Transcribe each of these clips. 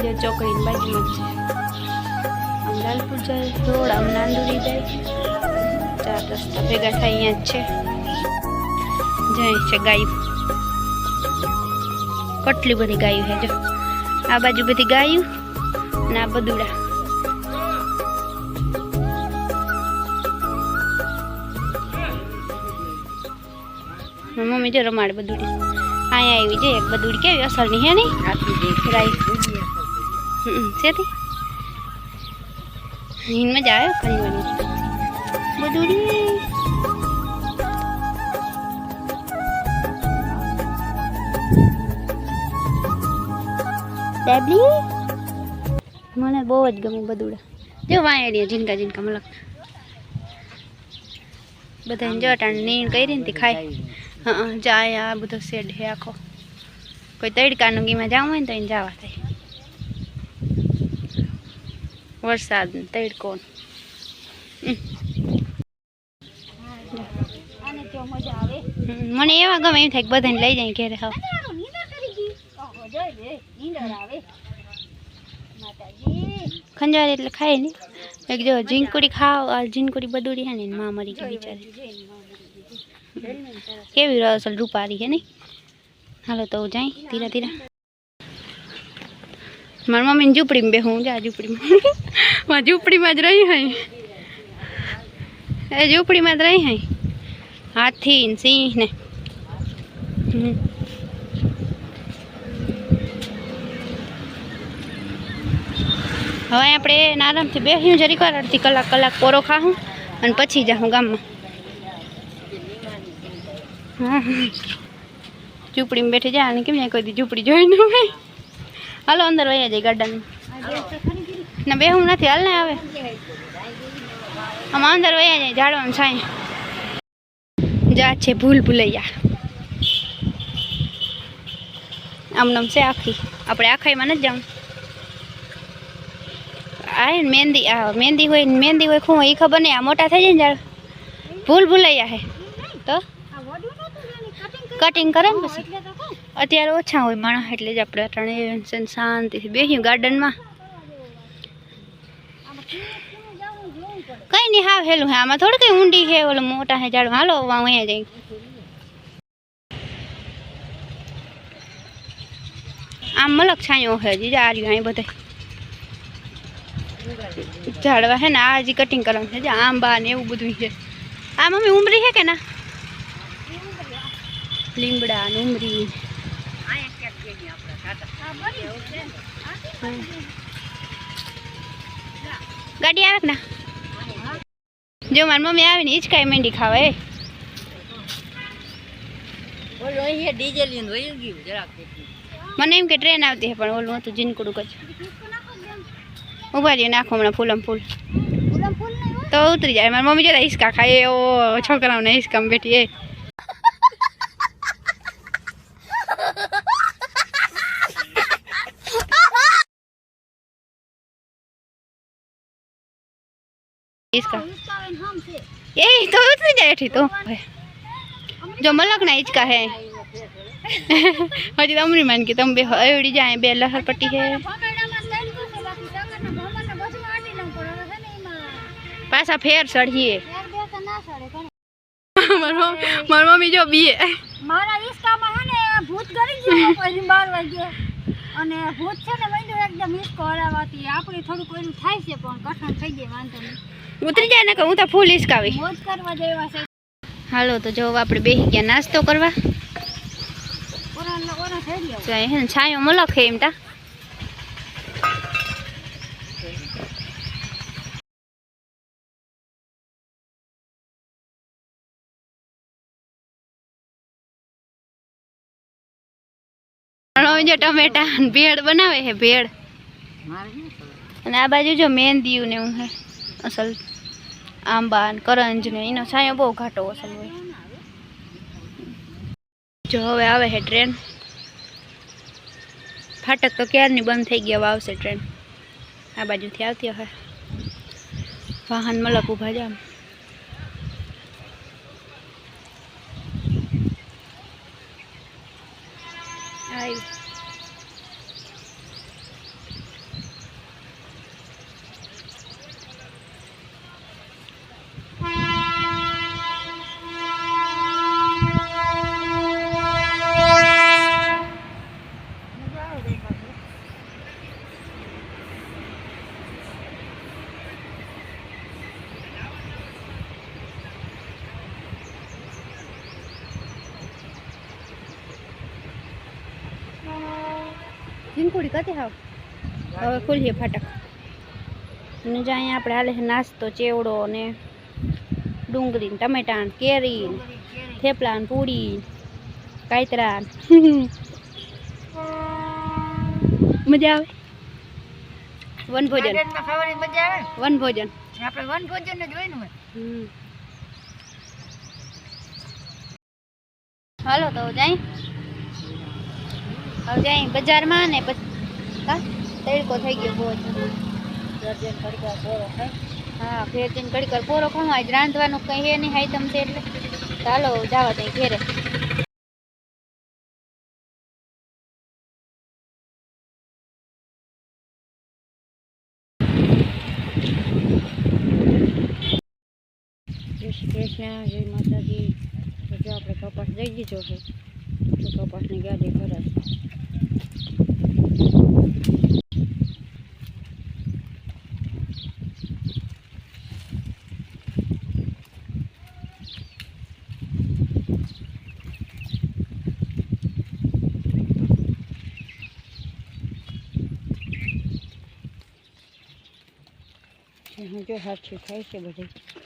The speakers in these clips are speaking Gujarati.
ચોકડીની બાજુમાં જ છે. લાલપુર જાય રોડ આમ નાંદુરી જાય ચાર રસ્તા ભેગા થાય અહીંયા જ છે. જાય છે ગાયું. કેટલી બધી ગાયું છે જો. આ બાજુ બધી ગાયું અને આ બદુડા. મમ્મી જો રમાડે બદુડી. અહીંયા આવી છે એક બદુડી કેવી અસલની હે નહીં રાઈ. હમ, સેથી હિન મજા આવે ખરીદવાની બદુડી ડેબલી મને બહુ જ ગમે બદુડા જો વાંયડી ઝીનકા ઝીનકા મલક. બધાને જો ટાણ નીણ કરી ને તે ખાય. હા જાય આ બધો શેડ હે આખો. કોઈ તડકાનું ગીમાં જવું હોય ને તો એને જવા થાય. વરસાદ તડકો મને એવા ગમે એમ થાય બધાને લઈ જાય ઘેરે હા ખંજાર એટલે ખાય ને એક જો ઝીંકુડી ખાવ આ ઝીંકુડી બદુડી હે ને માં મરી ગઈ બિચારી. કેવી રસલ રૂપારી હે નહીં હાલો તો જાય ધીરા ધીરે. મારી મમ્મીની ઝૂંપડીમાં બેહું, જા ઝૂંપડીમાં માં. ઝૂંપડીમાં જ રહી હોય એ ઝૂંપડીમાં જ રહી હોય હાથી ને સિંહ ને. હમ. હવે આપણે એને આરામથી બેસ્યું જરીક વાર અડધી કલાક કલાક પોરો ખાવું અને પછી જાઉં ગામમાં. હા ઝૂંપડીમાં બેઠી જાય અને કેમ જાય કોઈ દી ઝૂંપડી જોઈ ન હોય? હાલો અંદર વહી જાય ગાર્ડન. ના બે હું નથી હાલ ને આવે. આમાં અંદર વહી જાય ઝાડવામાં છાંય જા છે ભૂલ ભૂલૈયા. આમ નામ છે આખી. આપણે આખાઈમાં નથી જવું આ મહેંદી આ મહેંદી હોય મહેંદી હોય શું એ ખબર નહીં આ મોટા થઈ જાય ને ઝાડ. ભૂલ ભૂલૈયા હે. તો? કટિંગ કરે ને પછી. અત્યારે ઓછા હોય માણસ એટલે જ આપણે અટાણે છે ને શાંતિથી બેસ્યું ગાર્ડનમાં. કઈ નહીં હાવ હેલું હે. આમાં થોડી કઈ ઊંડી છે ઓલું મોટા હે ઝાડ હાલો વાં અહીંયા જઈ આમ મલક છાંયો હે, જીજા આ રહ્યું અહીં બધે. ઝાડવા હે ને, આ હજી કટિંગ કરવાનું છે. જે આંબા ને એવું બધું છે. આ મમ્મી ઉમરી છે કે ના? લીમડા ને ઉમરી. ગાડી આવે ને? જો મારી મમ્મી આવે ને હિંચકાઈ મેંડી ખાવા એ. મને એમ કે ટ્રેન આવતી છે પણ ઓલું હતું જીનકુડું કચ્છ. ઊભા રહીએ નાખો હમણાં ફૂલમ ફૂલ. તો ઉતરી જાય. મારી મમ્મી જોતા હિંચકા ખાય એવો છોકરાઓને હિંચકામાં બેઠી એ. હિંચકા એ તો ઉતરી જાય એઠી તો જો મલક ના હિંચકા હે હજી તો અમરી માન કે તમે બે એવડી જાય બે લહર પટ્ટી હે પાછા ફેર ચડીએ મારી મમ્મી- મારી મમ્મી જો બીએ મારા હિસકામાં હે ને ભૂત કરી ગયું પછી બાર વાગે અને ભૂત છે ને વૈંડો એકદમ હિસકો હરાવવાથી આપણે થોડું કોઈનું થાય છે પણ કઠણ થઈ જાય વાંધો નહીં ઉતરી જાય ને કે હું તો ફૂલ હિંચકાવી મોજ કરવા જેવા છે. હાલો તો જો આપણે બેસી ગયા નાસ્તો કરવા. ઓરા ઓરા થઈ ગયો. તો હે ને છાંયો મલક હે એમ તા. હવે જો ટમેટા ને ભેળ બનાવે છે ભેળ. અને આ બાજુ જો મહેંદીયું ને એવું હે અસલ. આંબા ને કરંજ ને એનો છાંયો બહુ ઘાટો અસલ હોય જો હવે આવે છે ટ્રેન. ફાટક તો ક્યારની બંધ થઈ ગયા આવશે ટ્રેન. આ બાજુથી આવતી હવે વાહન મલક ઊભા જામ આવી ચીંકુડી કતી હાવ. હવે ખોલીએ ફાટક. અને જ્યાં અહીંયા આપણે હાલે નાસ્તો ચેવડો ને ડુંગળી ટમેટા કેરી થેપલા પૂરી કાયતરા મજા આવે? વન ભોજન. મજા આવે વન ભોજન. આપણે વન ભોજન જ હોય. ને હાલો તો જાય. હવે જાય બજારમાં ને તડકો થઈ ગયો બહુ જ. હા ફેર હા ઘડીક કડકર પોરો ખાવા આજ રાંધવાનું કંઈ હે નહીં આઈટમ છે એટલે. ચાલો જવા દઈ ઘેરે. જય શ્રી કૃષ્ણ જય માતાજી. જો આપણે કપાસ જઈ દીધો છે. તો કપાસની ગાડી ભરાય જો હાથથી થાય છે બધી.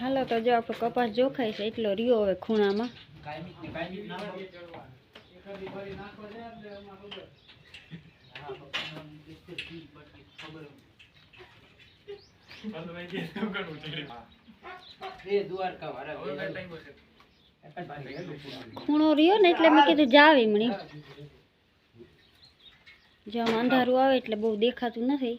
હાલો, તો જો આપણો કપાસ જોખાય છે, એટલો રહ્યો હવે ખૂણામાં. ખૂણો રહ્યો ને એટલે મેં કીધું જાવી મણી. જો અંધારું આવે એટલે બહુ દેખાતું નથી.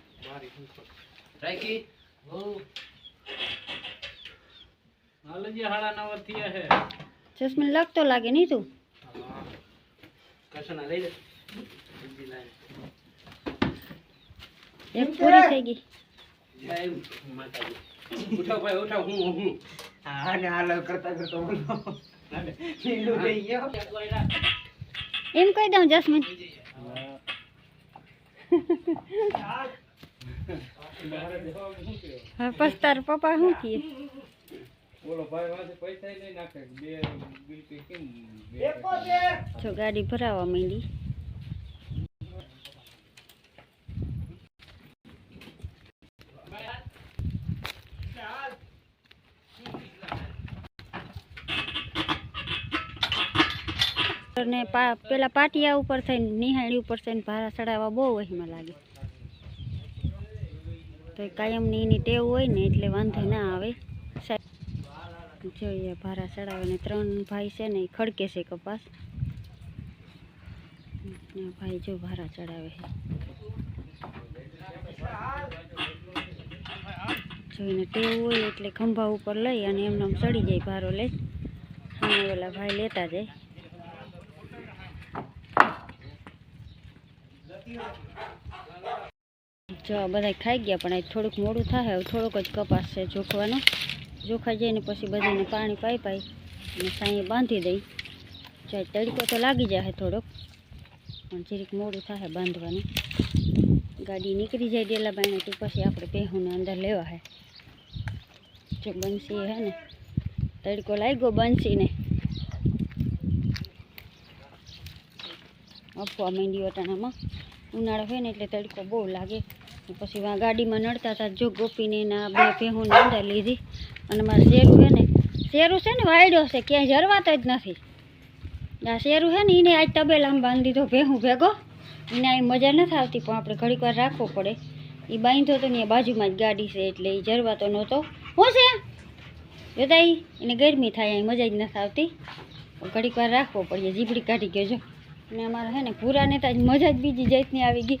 અંજવાનું પડે એટલે ખોલ્યો હતો ઈ. જસ્મીન લગતો લાગે નહીં તું એક પૂરી થઈ ગઈ ઉઠાવ ભાઈ ઉઠાવ હું હું એમ કહી દઉં જસ્મીન હા પછી તાર પપ્પા શું કહે? બોલો ભાઈ વાંચે પૈસા લઈ નાખે. બે બિલ કે જો ગાડી ભરાવા માંડી. ને પા પેલા પાટિયા ઉપર થઈને નિહાળી ઉપર થઈને ભારા ચડાવવા બહુ વહીમાં લાગે. એ કાયમની એની ટેવ હોય ને એટલે વાંધો ના આવે. જોઈએ, ભારા ચડાવે ને ત્રણ ભાઈ છે ને, એ ખડકે છે કપાસ. ભાઈ જો ભારા ચડાવે છે. જોઈને ટેવ હોય એટલે ખંભા ઉપર લઈ અને એમને આમ ચડી જાય ભારો લઈ અને ઓલા ભાઈ લેતા જાય. જો આ બધા ખાઈ ગયા, પણ આજ થોડુંક મોડું થાય, હવે થોડોક જ કપાસ છે જોખવાનો. જોખાઈ જાય ને પછી બધાને પાણી પાઈ પાઈ અને સાંયે બાંધી દઈ. જો આજ તડકો તો લાગી જાય થોડોક, પણ જરીક મોડું થાય બાંધવાનું. ગાડી નીકળી જાય ડેલા બાઈને તો પછી આપણે પહેહુને અંદર લેવા હે. જો બંસી હે ને, તડકો લાગ્યો બંસીને અફવા માંડ્યો અટાણામાં. ઉનાળો હોય ને એટલે તડકો બહુ લાગે. ને પછી ગાડીમાં નડતા હતા. જો ગોપીને એના બે ભેહુંને અંદર લીધી. અને મારે શેરું છે ને, શેરું છે ને વાયડ્યો છે, ક્યાંય જરવાતો જ નથી. આ શેરું છે ને, એને આજ તબેલામાં બાંધી દીધો, ભેહું ભેગો. એને અહીં મજા નથી આવતી, પણ આપણે ઘડીક વાર રાખવો પડે. એ બાંધ્યો તો ને બાજુમાં જ ગાડી છે, એટલે એ જરવાતો નહોતો. હું છે? જોતા એને ગરમી થાય અહીં મજા જ નથી આવતી. ઘડીક વાર રાખવો પડે જીબડી કાઢી ગયો, જો. અને અમારે છે ને ભૂરાને તો આજ મજા જ બીજી જાતની આવી ગઈ.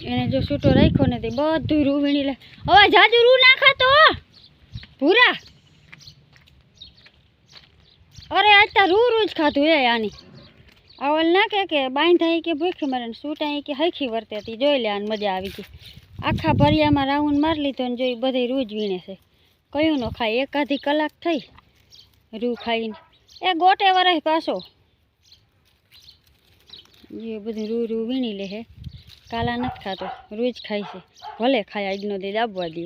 એને જો છૂટો રાખ્યો ને તે બધું રૂ વીણી લે. હવે જાજુ રૂ ના ખાતો ભૂરા. અરે, આજ રૂ રૂ જ ખાધું એ આની. આવલ ના કે કે બાંધાઈ કે ભૂખી મરે ને સૂટાઈ કે હૈખી વર્તે હતી. જોઈ લે, આને મજા આવી ગઈ. આખા ભરિયામાં રાઉન્ડ મારી લીધો ને જોઈ બધી રૂ જ વીણે છે. કયું ન ખાય? એકાધી કલાક થઈ રૂ ખાઈને. એ ગોટે વરસ પાછો. એ બધું રૂ રૂ વીણી લે હે. કાલા નથી ખાતો રોજ ખાય છે. ભલે ખાય આજનો દે આપવા દો